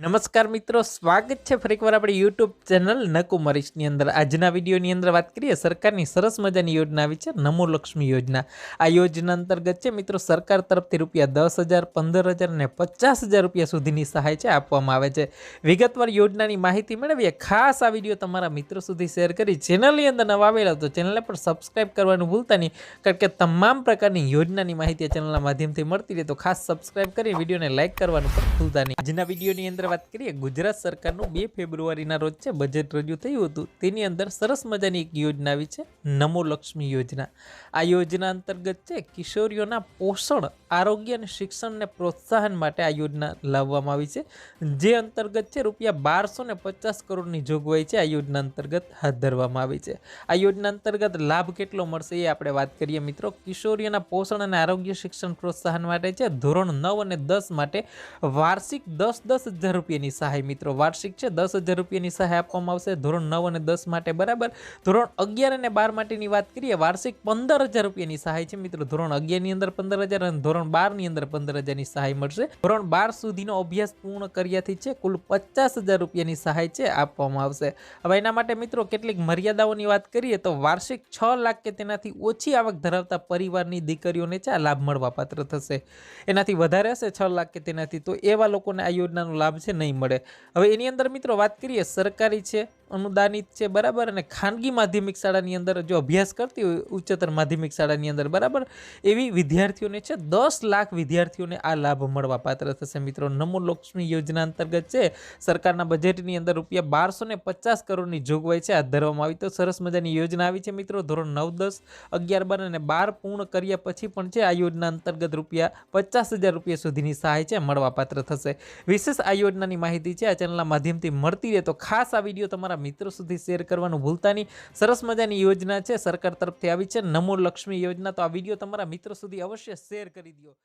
નમસ્કાર મિત્રો, સ્વાગત છે ફરી એકવાર આપણી યુટ્યુબ ચેનલ નકુમરીશની અંદર. આજના વિડીયોની અંદર વાત કરીએ સરકારની સરસ મજાની યોજના આવી છે, નમો લક્ષ્મી યોજના. આ યોજના અંતર્ગત છે મિત્રો, સરકાર તરફથી રૂપિયા દસ હજાર, પંદર હજાર અને પચાસ હજાર રૂપિયા સુધીની સહાય છે આપવામાં આવે છે. વિગતવાર યોજનાની માહિતી મેળવીએ. ખાસ આ વીડિયો તમારા મિત્રો સુધી શેર કરી ચેનલની અંદર નવા આવેલા તો ચેનલને પણ સબસ્ક્રાઇબ કરવાનું ભૂલતા નહીં, કારણ કે તમામ પ્રકારની યોજનાની માહિતી ચેનલના માધ્યમથી મળતી રહે તો ખાસ સબસ્ક્રાઈબ કરી વિડીયોને લાઇક કરવાનું પણ ભૂલતા નહીં. આજના વિડીયોની અંદર વાત કરીએ, ગુજરાત સરકારનું બે ફેબ્રુઆરીના રોજ છે, બજેટ રજૂ થયું હતું. તેની અંદર સરસ મજાની એક યોજના આવી છે, નમો લક્ષ્મી યોજના. આ યોજના અંતર્ગત છે, કિશોરીઓના પોષણ, આરોગ્ય અને શિક્ષણને પ્રોત્સાહન માટે આ યોજના લાવવામાં આવી છે. જે અંતર્ગત છે, રૂપિયા બારસો ને પચાસ કરોડની જોગવાઈ છે, આ યોજના અંતર્ગત હાથ ધરવામાં આવી છે. આ યોજના અંતર્ગત લાભ કેટલો મળશે એ આપણે વાત કરીએ મિત્રો. કિશોરીઓના પોષણ અને આરોગ્ય શિક્ષણ પ્રોત્સાહન માટે છે, ધોરણ નવ અને દસ માટે વાર્ષિક દસ દસ હજાર રૂપિયાની સહાય મિત્રો. વાર્ષિક છે, દસ રૂપિયાની સહાય આપવામાં આવશે. ધોરણ નવ અને દસ માટે બરાબર. ધોરણ અગિયાર અને બાર માટેની વાત કરીએ, વાર્ષિક પંદર રૂપિયાની સહાય છે મિત્રો. ધોરણ અગિયારની અંદર પંદર અને ધોરણ બારની અંદર પંદર હજારની સહાય મળશે. ધોરણ બાર સુધીનો અભ્યાસ પૂર્ણ કર્યાથી છે, કુલ પચાસ હજાર રૂપિયાની સહાય છે, આપવામાં આવશે. હવે એના માટે મિત્રો કેટલીક મર્યાદાઓની વાત કરીએ તો વાર્ષિક છ લાખ કે તેનાથી ઓછી આવક ધરાવતા પરિવારની દીકરીઓને છે, આ લાભ મળવાપાત્ર થશે. એનાથી વધારે હશે છ લાખ કે તેનાથી. તો એવા લોકોને આ યોજનાનો લાભ છે નહીં મળે. હવે એની અંદર મિત્રો વાત કરીએ સરકારી છે. અનુદાનિત છે, બરાબર? અને ખાનગી માધ્યમિક શાળાની અંદર જો અભ્યાસ કરતી હોય, ઉચ્ચતર માધ્યમિક શાળાની અંદર, બરાબર? એવી વિદ્યાર્થીઓને છે, દસ લાખ વિદ્યાર્થીઓને આ લાભ મળવા પાત્ર થશે. મિત્રો, નમો લક્ષ્મી યોજના અંતર્ગત છે, સરકારના બજેટની અંદર રૂપિયા બારસો ને પચાસ કરોડની જોગવાઈ છે, હાથ ધરવામાં આવી. તો સરસ મજાની યોજના આવી છે, મિત્રો. ધોરણ નવ, દસ, અગિયાર, બાર અને બાર પૂર્ણ કર્યા પછી પણ છે, આ યોજના અંતર્ગત રૂપિયા પચાસ હજાર રૂપિયા સુધીની સહાય છે મળવાપાત્ર થશે. વિશેષ આ યોજનાની માહિતી છે, આ ચેનલના માધ્યમથી મળતી રહે તો ખાસ આ વીડિયો તમારા મિત્રો સુધી શેર કરવાનું ભૂલતા નહીં. સરસ મજાની યોજના છે, સરકાર તરફથી આવી છે. નમો લક્ષ્મી યોજના. તો આ વીડિયો તમારા મિત્રો સુધી અવશ્ય શેર કરી દો